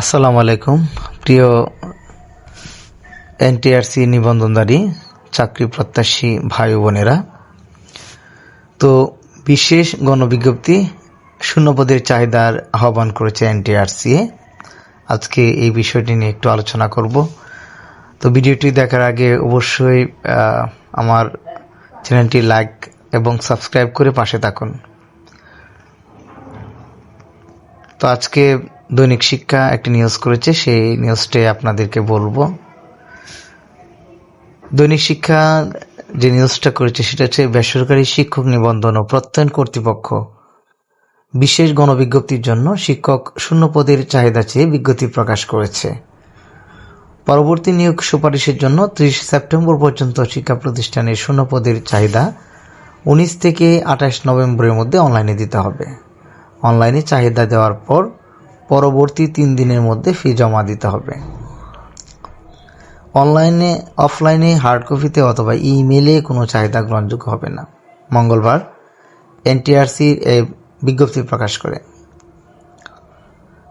আসসালামু আলাইকুম। প্রিয় এনটিআরসি নিবন্ধনধারী চাকরি প্রত্যাশী ভাই বোনেরা, তো বিশেষ গণবিজ্ঞপ্তি শূন্যপদের চাহিদার আহ্বান করেছে এনটিআরসি আজকে এই বিষয়টি নিয়ে একটু আলোচনা করব। তো ভিডিওটি দেখার আগে অবশ্যই আমার চ্যানেলটি লাইক এবং সাবস্ক্রাইব করে পাশে থাকুন। তো আজকে দৈনিক শিক্ষা একটি নিউজ করেছে, সেই নিউজটি আপনাদেরকে বলব। দৈনিক শিক্ষা যে নিউজটা করেছে, সেটা হচ্ছে বেসরকারি শিক্ষক নিবন্ধন ও প্রত্যয়ন কর্তৃপক্ষ। বিশেষ গণবিজ্ঞপ্তির জন্য শিক্ষক শূন্য পদের চাহিদা চেয়ে বিজ্ঞপ্তি প্রকাশ করেছে। পরবর্তী নিয়োগ সুপারিশের জন্য ত্রিশ সেপ্টেম্বর পর্যন্ত শিক্ষা প্রতিষ্ঠানের শূন্য পদের চাহিদা উনিশ থেকে আঠাশ নভেম্বরের মধ্যে অনলাইনে দিতে হবে। অনলাইনে চাহিদা দেওয়ার পর পরবর্তী তিন দিনের মধ্যে ফি জমা দিতে হবে। অনলাইনে, অফলাইনে হার্ড কপিতে অথবা ইমেলে কোনো চাহিদা গ্রহণযোগ্য হবে না। মঙ্গলবার এনটিআরসি এই বিজ্ঞপ্তি প্রকাশ করে।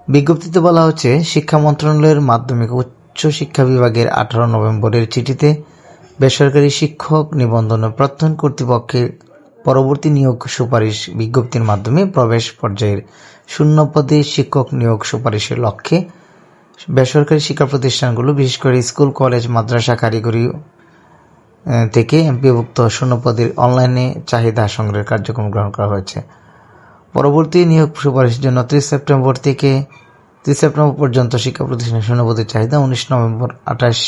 বিজ্ঞপ্তিতে বলা হচ্ছে, শিক্ষা মন্ত্রণালয়ের মাধ্যমিক উচ্চ শিক্ষা বিভাগের আঠারো নভেম্বরের চিঠিতে বেসরকারি শিক্ষক নিবন্ধন প্রত্যয়ন কর্তৃপক্ষের পরবর্তী নিয়োগ সুপারিশ বিজ্ঞপ্তির মাধ্যমে প্রবেশ পর্যায়ের শূন্য পদে শিক্ষক নিয়োগ সুপারিশের লক্ষ্যে বেসরকারি শিক্ষা প্রতিষ্ঠানগুলো, বিশেষ করে স্কুল, কলেজ, মাদ্রাসা, কারিগরি থেকে এমপিভুক্ত শূন্য পদের অনলাইনে চাহিদা সংগ্রহের কার্যক্রম গ্রহণ করা হয়েছে। পরবর্তী নিয়োগ সুপারিশের জন্য ত্রিশ সেপ্টেম্বর থেকে ত্রিশ সেপ্টেম্বর পর্যন্ত শিক্ষা প্রতিষ্ঠানের শূন্যপদের চাহিদা উনিশ নভেম্বর আঠাশ,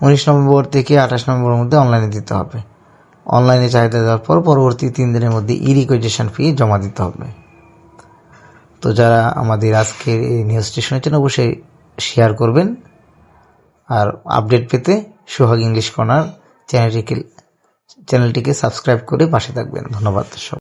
উনিশ নভেম্বর থেকে আঠাশ নভেম্বরের মধ্যে অনলাইনে দিতে হবে। অনলাইনে চাহিদা দেওয়ার পর পরবর্তী তিন দিনের মধ্যে ই রিকোয়েশন ফি জমা দিতে হবে। তো যারা আমাদের আজকের এই নিউজটি শুনেছেন, অবশ্যই শেয়ার করবেন। আর আপডেট পেতে সোহাগ ইংলিশ কর্নার চ্যানেলটিকে চ্যানেলটিকে সাবস্ক্রাইব করে পাশে থাকবেন। ধন্যবাদ সব।